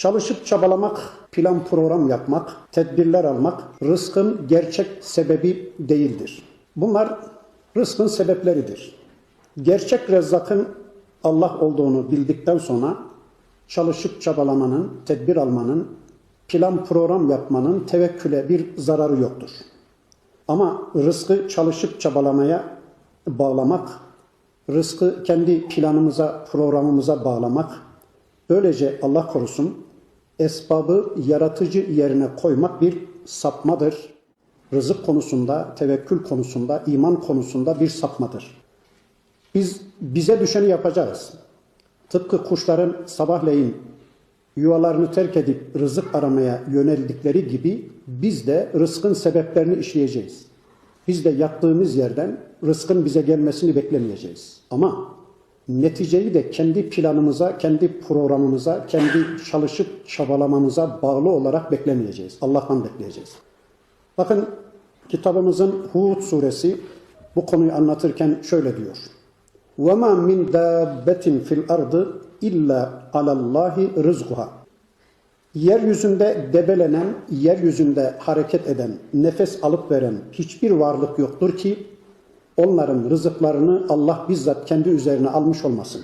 Çalışıp çabalamak, plan program yapmak, tedbirler almak rızkın gerçek sebebi değildir. Bunlar rızkın sebepleridir. Gerçek rezzakın Allah olduğunu bildikten sonra çalışıp çabalamanın, tedbir almanın, plan program yapmanın tevekküle bir zararı yoktur. Ama rızkı çalışıp çabalamaya bağlamak, rızkı kendi planımıza, programımıza bağlamak, böylece Allah korusun esbabı yaratıcı yerine koymak bir sapmadır. Rızık konusunda, tevekkül konusunda, iman konusunda bir sapmadır. Biz bize düşeni yapacağız. Tıpkı kuşların sabahleyin yuvalarını terk edip rızık aramaya yöneldikleri gibi biz de rızkın sebeplerini işleyeceğiz. Biz de yattığımız yerden rızkın bize gelmesini beklemeyeceğiz. Ama neticeyi de kendi planımıza, kendi programımıza, kendi çalışıp çabalamamıza bağlı olarak beklemeyeceğiz. Allah'tan bekleyeceğiz. Bakın kitabımızın Hud suresi bu konuyu anlatırken şöyle diyor. وَمَا مِنْ دَابَّةٍ فِي الْأَرْضِ اِلَّا عَلَى اللّٰهِ رِزْقُهَا Yeryüzünde debelenen, yeryüzünde hareket eden, nefes alıp veren hiçbir varlık yoktur ki onların rızıklarını Allah bizzat kendi üzerine almış olmasın.